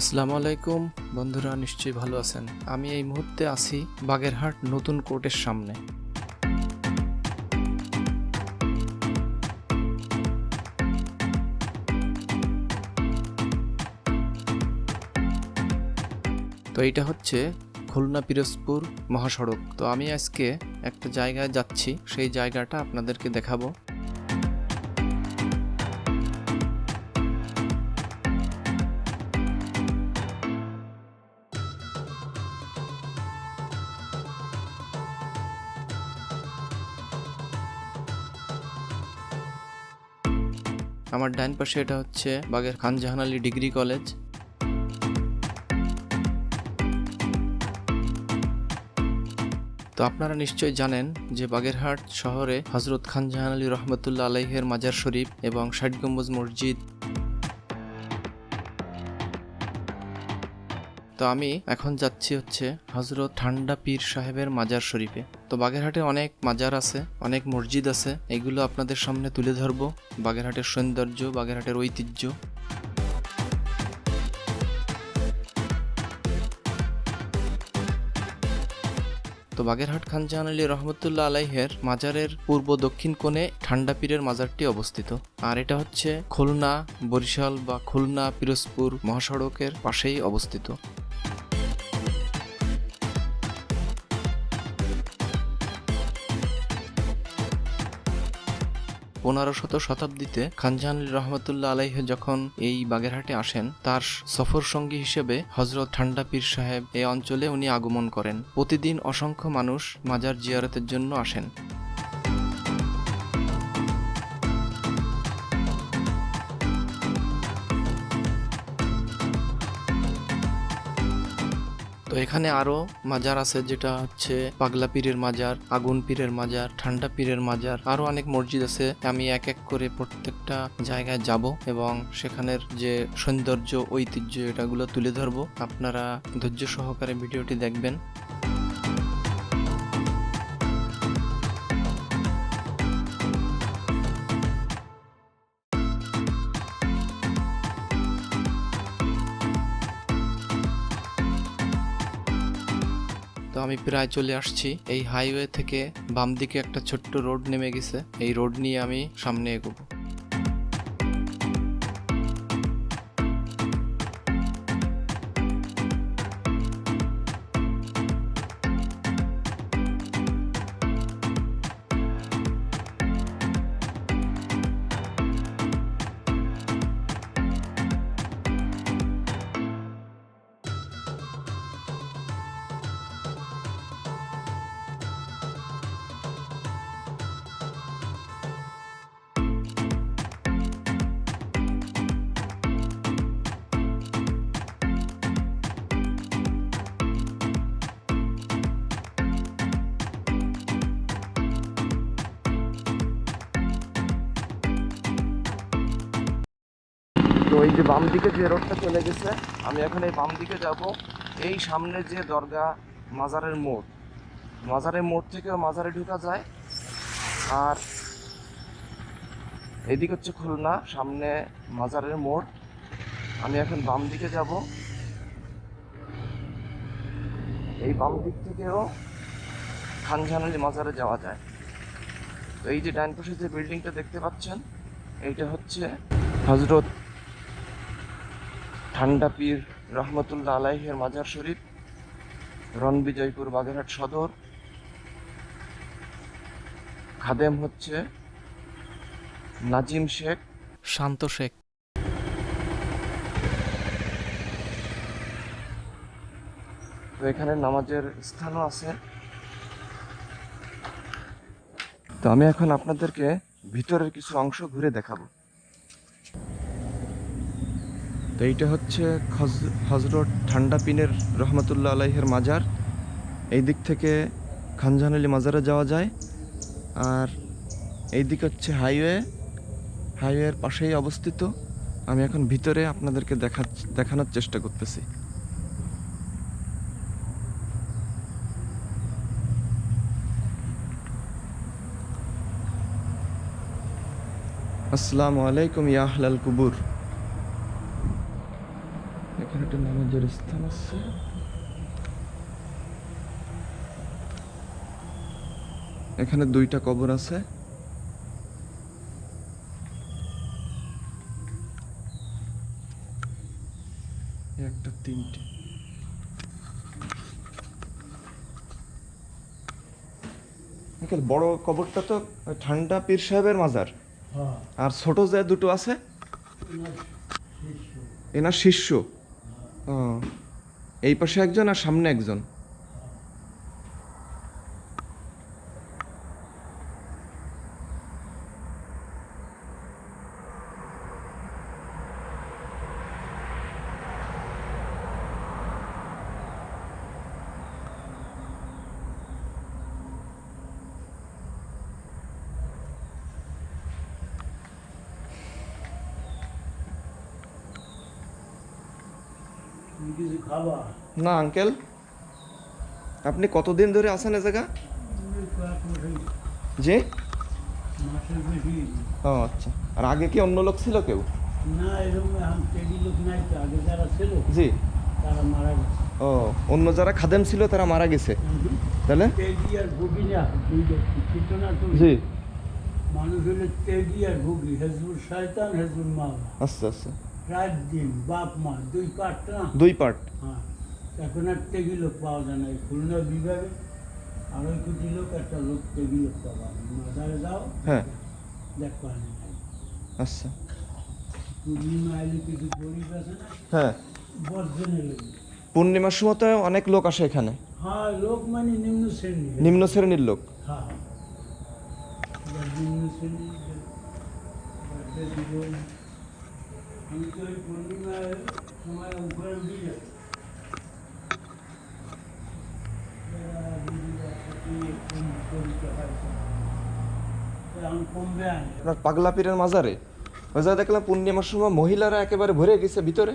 আসসালামু আলাইকুম। বন্ধুরা নিশ্চয়ই ভালো আছেন। আমি এই মুহূর্তে আছি বাগেরহাট নতুন কোর্টের সামনে। তো এইটা হচ্ছে খুলনা পিরোজপুর মহাসড়ক। তো আমি আজকে একটা জায়গায় যাচ্ছি। সেই জায়গাটা আপনাদেরকে দেখাবো। আমার ডান পাশে এটা হচ্ছে বাগের খান জাহান আলী ডিগ্রি কলেজ। তো আপনারা নিশ্চয়ই জানেন যে বাগেরহাট শহরে হজরত খান জাহান আলী রহমতুল্লা আলাইহের মাজার শরীফ এবং ষাট গম্বুজ মসজিদ। তো আমি এখন যাচ্ছি হচ্ছে হজরত ঠান্ডা পীর সাহেবের মাজার শরীফে। তো বাগেরহাটে অনেক মাজার আছে, অনেক মসজিদ আছে। এগুলো আপনাদের সামনে তুলে ধরবো। বাগেরহাটের সৌন্দর্য, বাগেরহাটের ঐতিহ্য। তো বাগেরহাট খান জাহান আলী রহমতুল্লাহ আলাইহের মাজারের পূর্ব দক্ষিণ কোণে ঠান্ডা পীরের মাজারটি অবস্থিত। আর এটা হচ্ছে খুলনা, বরিশাল বা খুলনা, পিরোজপুর মহাসড়কের পাশেই অবস্থিত। পনেরো শত শতাব্দীতে খানজাহান রহমতুল্লাহ আলাইহ যখন এই বাগেরহাটে আসেন, তার সফর সঙ্গী হিসেবে হজরত ঠান্ডা পীর সাহেব এ অঞ্চলে উনি আগমন করেন। প্রতিদিন অসংখ্য মানুষ মাজার জিয়ারতের জন্য আসেন। তো এখানে আরও মাজার আছে, যেটা হচ্ছে পাগলা পীরের মাজার, আগুন পীরের মাজার, ঠান্ডা পীরের মাজার, আরও অনেক মসজিদ আছে। আমি এক এক করে প্রত্যেকটা জায়গায় যাব এবং সেখানের যে সৌন্দর্য, ঐতিহ্য, এটাগুলো তুলে ধরবো। আপনারা ধৈর্য সহকারে ভিডিওটি দেখবেন। আমি প্রায় চলে আসছি। এই হাইওয়ে থেকে বাম দিকে একটা ছোট্ট রোড নেমে গেছে। এই রোড নিয়ে আমি সামনে এগোবো। এই যে বাম দিকে যে রোডটা চলে গেছে, আমি এখন এই বাম দিকে যাব। এই সামনে যে দরগা মাজারের মোড় মাজারের মোড় থেকে মাজারে ঢুকা যায়। আর এদিক হচ্ছে খুলনা, সামনে মাজারের মোড়। আমি এখন বাম দিকে যাব। এই বাম দিক থেকেও খানজাহানি মাজারে যাওয়া যায়। তো এই যে ডাইন পাশে যে বিল্ডিংটা দেখতে পাচ্ছেন, এইটা হচ্ছে হজরত ঠান্ডা পীর রহমতুল্লাহ আলাইহের মাজার শরীফ রণবিজয়পুর বাগেরহাট সদর। খাদেম হচ্ছে নাজিম শেখ। শান্ত শেখ। তো এখানে নামাজের স্থানও আছে। তো আমি এখন আপনাদেরকে ভিতরের কিছু অংশ ঘুরে দেখাবো। তো এইটা হচ্ছে হজরত ঠান্ডা পিনের রহমতুল্লাহ আলাইহের মাজার। এই দিক থেকে খানজাহান আলী মাজারে যাওয়া যায়। আর এই দিক হচ্ছে হাইওয়ে। হাইওয়ের পাশেই অবস্থিত। আমি এখন ভিতরে আপনাদেরকে দেখা, দেখানোর চেষ্টা করতেছি। আসসালামু আলাইকুম ইয়া আহলাল কুবুর। এখানে একটা নামাজের স্থান আছে। এখানে দুইটা কবর আছে। একটা তিনটে। আঙ্কেল বড় কবরটা তো ঠান্ডা পীর সাহেবের মাজার। হ্যাঁ। আর ছোট যে দুটো আছে এনার শিষ্য। এই পাশে একজন আর সামনে একজন। কিছু খাবা? না আঙ্কেল আপনি কতদিন ধরে আছেন এ জায়গা? যে ও আচ্ছা। আর আগে কি অন্য লোক ছিল কেউ? না এরকম লোক নাই আগে যারা ছিল জি। তারা মারা গেছে। ও অন্য যারা খাদেম ছিল তারা মারা গেছে। তাহলে? জি। মানুষ হলে আর ভুগি। শয়তান আচ্ছা আচ্ছা। রাত দিন বাপ মা দুই পাট না? দুই পার্ট। হ্যাঁ। এখন আর টেগি লোক পাওয়া যায় না খুলনা বিভাগে। আড়াই কোটি লোক একটা লোক টেগি লোক পাওয়া মাজারে যাও হ্যাঁ। দেখবা না আচ্ছা। পূর্ণিমা এলে কিছু গরিব আছে না? হ্যাঁ। বর্জনের লোক পূর্ণিমার সময় তো অনেক লোক আসে এখানে। হ্যাঁ লোক মানে নিম্ন শ্রেণি নিম্ন শ্রেণির লোক। হ্যাঁ। নিম্ন শ্রেণি বাড়িতে জীবন আমি তো ওই পূর্ণিমার সময় উপরে উঠে যাই এরা দিদিরা সাথে একটু পরিচয়। এখন কমবে আনে আপনার পাগলা পীরের মাজারে? জায়গায় দেখলাম পূর্ণিমার সময় মহিলারা একেবারে ভরে গেছে ভিতরে।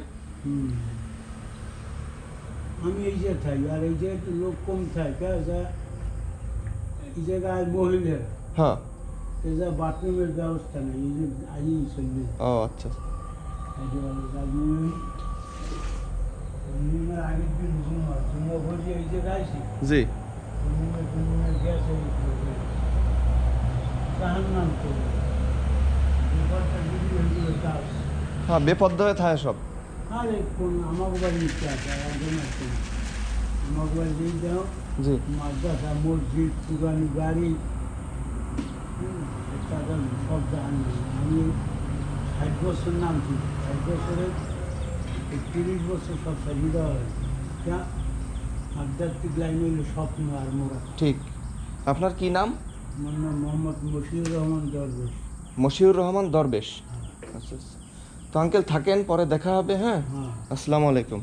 আমি এই যে থাকি আর এই যে একটু লোক কম থাকে যা এই জায়গায় মহিলা? হ্যাঁ। এই যে বাথরুমের ব্যবস্থা নেই এই যে আজই ও আচ্ছা। জি। হ্যাঁ বেপদ্দ হয়ে থাকে সব। জি। মাদ্রাসা মসজিদ পুরানি গাড়ি সব আমি ষাট বছর নাম ছিল ষাট বছরে তিরিশ বছর সব সাজিয়ে দেওয়া হয়েছে যা আধ্যাত্মিক লাইন হইল স্বপ্ন আর মোরা। ঠিক। আপনার কি নাম? আমার নাম মোহাম্মদ মশিউর রহমান দরবেশ। মশিউর রহমান দরবেশ। আচ্ছা আচ্ছা। তো আঙ্কেল থাকেন পরে দেখা হবে হ্যাঁ? হ্যাঁ। আসসালামু আলাইকুম।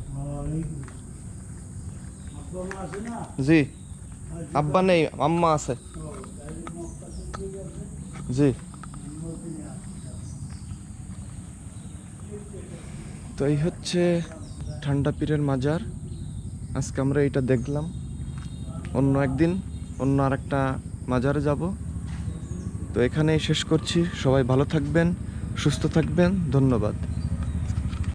জি। আচ্ছা, আব্বা নেই আম্মা আছে। জি মদিনা আসছে। তো এই হচ্ছে ঠান্ডা পীরের মাজার। আজকে আমরা এটা দেখলাম। অন্য একদিন অন্য আর একটা মাজারে যাব। তো এখানেই শেষ করছি। সবাই ভালো থাকবেন, সুস্থ থাকবেন। ধন্যবাদ।